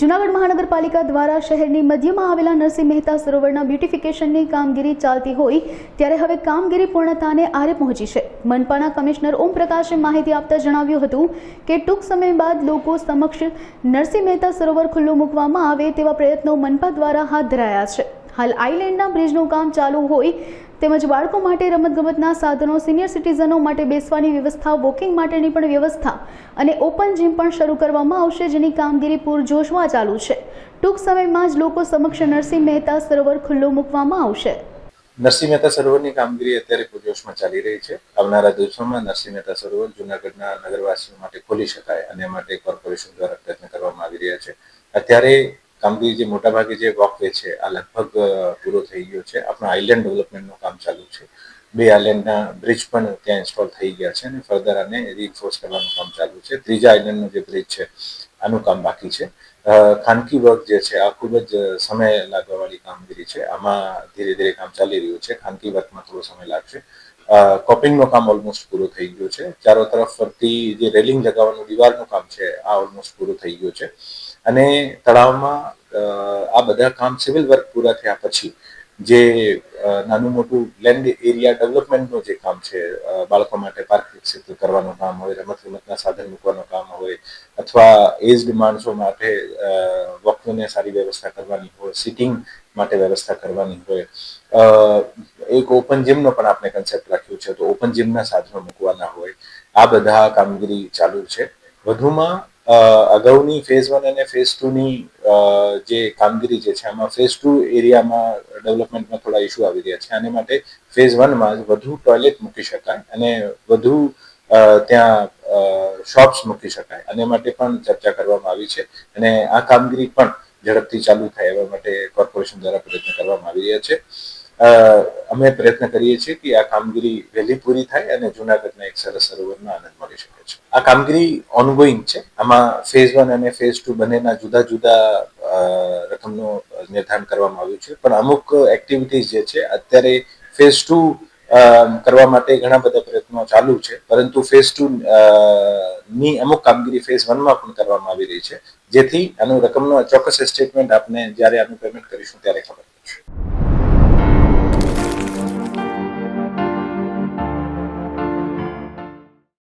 જૂનાગઢ મહાનગરપાલિકા દ્વારા શહેરની મધ્યમાં આવેલા નરસિંહ મહેતા સરોવરના બ્યુટિફિકેશનની કામગીરી ચાલતી હોય ત્યારે હવે કામગીરી પૂર્ણતાને આરે પહોંચી છે. મનપાના કમિશનર ઓમ પ્રકાશે માહિતી આપતા જણાવ્યું હતું કે ટૂંક સમય બાદ લોકો સમક્ષ નરસિંહ મહેતા સરોવર ખુલ્લું મૂકવામાં આવે તેવા પ્રયત્નો મનપા દ્વારા હાથ ધરાયા છે. હાલ આઈલેન્ડના બ્રિજનું કામ ચાલુ હોય તેમજ બાળકો માટે રમતગમતના સાધનો, સિનિયર સિટીઝનો માટે બેસવાની વ્યવસ્થા, વોકિંગ માટેની પણ વ્યવસ્થા અને ઓપન જીમ પણ શરૂ કરવામાં આવશે, જેની કામગીરી પૂરજોશમાં ચાલુ છે. ટૂંક સમયમાં જ લોકો સમક્ષ નરસિંહ મહેતા સરોવર ખુલ્લું મૂકવામાં આવશે. નરસિંહ મહેતા સરોવરની કામગીરી અત્યારે પૂરજોશમાં ચાલી રહી છે. આવનારા દિવસોમાં નરસિંહ મહેતા સરોવર જૂનાગઢના નગરવાસીઓ માટે ખોલી શકાય અને માટે કોર્પોરેશન દ્વારા પ્રયત્ન કરવામાં આવી રહ્યા છે. અત્યારે કામગીરી જે મોટાભાગે જે વોકવે છે, આ લગભગ પૂરો થઈ ગયો છે. આપણા આઇલેન્ડ ડેવલપમેન્ટનું કામ ચાલુ છે. બે આઇલેન્ડના બ્રિજ પણ ત્યાં ઇન્સ્ટોલ થઈ ગયા છે અને ફર્ધર આને રિઇન્ફોર્સ કરવાનું કામ ચાલુ છે. ત્રીજા આઇલેન્ડનું જે બ્રિજ છે, આનું કામ બાકી છે. ખાનગી વર્ક જે છે, આ ખૂબ જ સમય લાગવાવાળી કામગીરી છે. આમાં ધીરે ધીરે કામ ચાલી રહ્યું છે. ખાનગી વર્કમાં થોડો સમય લાગશે. કોપિંગનું કામ ઓલમોસ્ટ પૂરું થઈ ગયું છે. ચારો તરફ ફરતી જે રેલિંગ લગાવવાનું દિવાલનું કામ છે, આ ઓલમોસ્ટ પૂરું થઈ ગયું છે. અને તળાવમાં આ બધા કામ સિવિલ વર્ક પૂરા થયા પછી જે નાનું મોટું લેન્ડ એરિયા ડેવલપમેન્ટનું જે કામ છે બાળકો માટે પાર્ક વિકસિત કરવાનું કામ હોય રમત ગમતના સાધન મૂકવાનું કામ હોય, અથવા એજ્ડ માણસો માટે વોકવેને સારી વ્યવસ્થા કરવાની હોય સિટિંગ માટે વ્યવસ્થા કરવાની હોય. એક ઓપન જીમનો પણ આપણે કન્સેપ્ટ રાખ્યું છે, તો ઓપન જીમના સાધનો મૂકવાના હોય. આ બધા કામગીરી ચાલુ છે. વધુમાં અગાઉની ફેઝ વન અને ફેઝ ટુની જે કામગીરી જે છે, આમાં ફેઝ ટુ એરિયામાં ડેવલપમેન્ટમાં થોડા ઇસ્યુ આવી રહ્યા છે. આને માટે ફેઝ વનમાં વધુ ટોયલેટ મૂકી શકાય અને વધુ ત્યાં શોપ્સ મૂકી શકાય. અને માટે પણ ચર્ચા કરવામાં આવી છે અને આ કામગીરી પણ ઝડપથી ચાલુ થાય એવા માટે કોર્પોરેશન દ્વારા પ્રયત્ન કરવામાં આવી રહ્યા છે. અમે પ્રયત્ન કરીએ છીએ કે આ કામગીરી વહેલી પૂરી થાય અને જૂનાગઢના એક સરસ સરોવરનો આનંદ મળી શકે છે. આ કામગીરી ઓનગોઈંગ છે. આમાં ફેઝ વન અને ફેઝ ટુ બંનેના જુદા જુદા રકમનું નિર્ધારણ કરવામાં આવ્યું છે. પણ અમુક એક્ટિવિટીઝ જે છે, અત્યારે ફેઝ ટુ કરવા માટે ઘણા બધા પ્રયત્નો ચાલુ છે. પરંતુ ફેઝ ટુ ની અમુક કામગીરી ફેઝ વનમાં પણ કરવામાં આવી રહી છે. જેથી આનું રકમનો ચોક્કસ સ્ટેટમેન્ટ આપને જ્યારે આનું પેમેન્ટ કરીશું ત્યારે ખબર